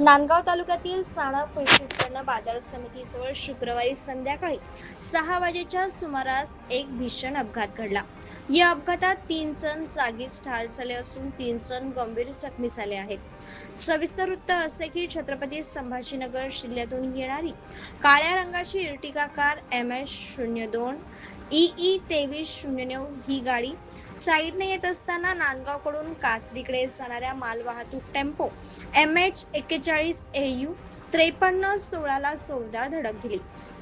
नांदगाव तालुक्यातील साणा कृषी उत्पन्न बाजार समितीजवळ शुक्रवारी संध्याकाळी सहा वाजेच्या सुमारास एक भीषण अपघात घडला. या अपघातात तीन जण जागीच ठार झाले असून तीन जण गंभीर जखमी झाले आहेत. सविस्तर वृत्त असे की छत्रपती संभाजीनगर जिल्ह्यातून येणारी काळ्या रंगाची इर्टिगा कार एम एस शून्य दोन ई तेवीस शून्य नऊ ही गाडी साईडने येत असताना नांदगावकडून कासरीकडे जाणाऱ्या मालवाहतूक टेम्पो एम एच एक्केचाळीस ए यू त्रेपन्न सोळाला जोरदार धडक दिली.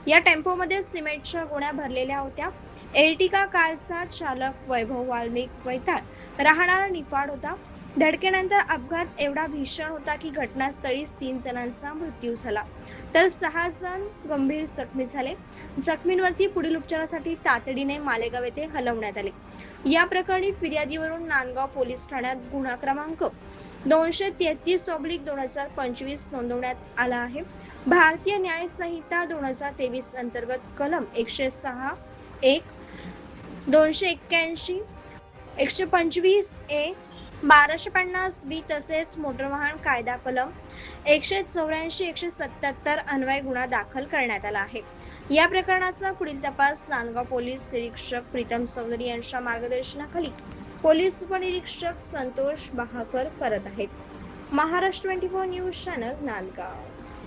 या टेम्पोमध्ये सिमेंटच्या गोण्या भरलेल्या होत्या. एर्टिका कारचा चालक वैभव वाल्मिक वैताळ. राहणारा निफाड होता. धडकेनंतर अपघात एवढा भीषण होता की घटनास्थळीच तीन जणांचा मृत्यू झाला. तर सहा जण गंभीर जखमी झाले. जखमींवरती पुढील उपचारासाठी तातडीने मालेगाव येथे हलवण्यात आले. या प्रकरणी फिर्यादीवरून नांदगाव पोलीस ठाण्यात गुन्हा क्रमांक दोनशे तेहतीस ऑब्लिक दोन हजार पंचवीस नोंदवण्यात आला आहे. भारतीय न्याय संहिता दोन हजार तेवीस अंतर्गत कलम एकशे सहा एक दोनशे एक्क्याऐंशी एकशे पंचवीस ए बाराशे पन्नास बी तसेच मोटर वाहन कायदा कलम एकशे चौऱ्याऐंशी एकशे सत्याहत्तर अन्वय गुन्हा दाखल करण्यात आला आहे. या प्रकरणाचा पुढील तपास नांदगाव पोलीस निरीक्षक प्रीतम चौधरी यांच्या मार्गदर्शनाखाली पोलीस उपनिरीक्षक संतोष बहाकर करत आहेत. Maharashtra twenty four news channel Nandgaon.